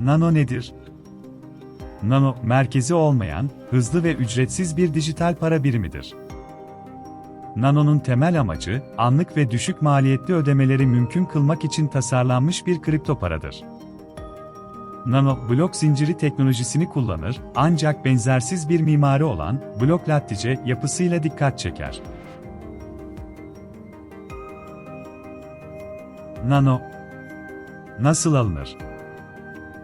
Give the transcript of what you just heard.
Nano nedir? Nano, merkezi olmayan, hızlı ve ücretsiz bir dijital para birimidir. Nano'nun temel amacı, anlık ve düşük maliyetli ödemeleri mümkün kılmak için tasarlanmış bir kripto paradır. Nano, blok zinciri teknolojisini kullanır, ancak benzersiz bir mimari olan, blok lattice yapısıyla dikkat çeker. Nano Nasıl alınır?